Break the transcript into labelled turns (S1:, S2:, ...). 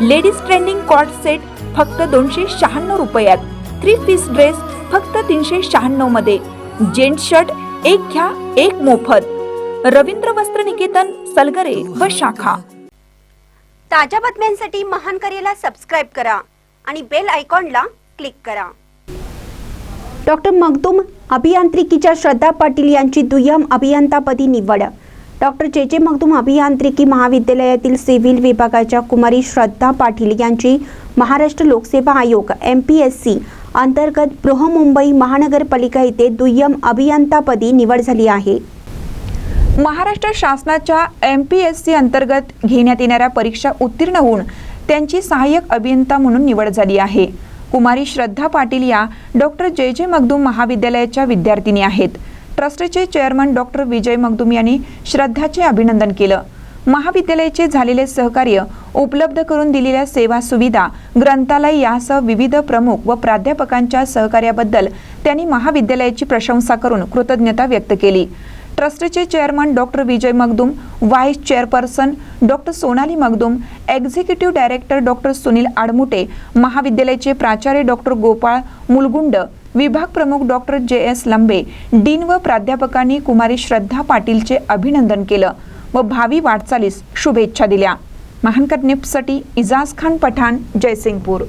S1: Ladies trending cord set फक्त दोनशे शहाण्णव रुपयात. थ्री पीस ड्रेस फक्त तीनशे शहाण्णवमध्ये. जेंट शर्ट एक घ्या एक मोफत. रवींद्र वस्त्र निकेतन सलगरे व शाखा.
S2: ताज्या बातम्यांसाठी महान करेला सबस्क्राईब करा आणि बेल आयकॉनला क्लिक करा.
S3: डॉक्टर मगदूम अभियांत्रिकीच्या श्रद्धा पाटील यांची दुय्यम अभियंतापदी निवड. डॉक्टर जे जे मगदूम अभियांत्रिकी महाविद्यालयातील सिव्हिल विभागाच्या कुमारी श्रद्धा पाटील यांची महाराष्ट्र लोकसेवा आयोग एम पी एस सी अंतर्गत बृहमुंबई महानगरपालिका येथे दुय्यम अभियंतापदी निवड झाली आहे.
S1: महाराष्ट्र शासनाच्या एम पी एस सी अंतर्गत घेण्यात येणाऱ्या परीक्षा उत्तीर्ण होऊन त्यांची सहाय्यक अभियंता म्हणून निवड झाली आहे. कुमारी श्रद्धा पाटील या डॉक्टर जे जे मगदूम महाविद्यालयाच्या विद्यार्थिनी आहेत. ट्रस्टचे चेअरमन डॉक्टर विजय मगदूम यांनी श्रद्धाचे अभिनंदन केलं. महाविद्यालयाचे झालेले सहकार्य उपलब्ध करून दिलेल्या सेवा सुविधा ग्रंथालय यासह विविध प्रमुख व प्राध्यापकांच्या सहकार्याबद्दल त्यांनी महाविद्यालयाची प्रशंसा करून कृतज्ञता व्यक्त केली. ट्रस्टचे chairman doctor Vijay Magdum vice chairperson doctor Sonali Magdum executive director doctor Sunil Admute महाविद्यालयाचे प्राचार्य डॉक्टर गोपाळ मुलगुंड विभाग प्रमुख डॉक्टर जे एस लंबे डीन व प्राध्यापकांनी कुमारी श्रद्धा पाटीलचे अभिनंदन केलं व भावी वाटचालीस शुभेच्छा दिल्या. महानकर निप्ससाठी इजाज खान पठाण जयसिंगपूर.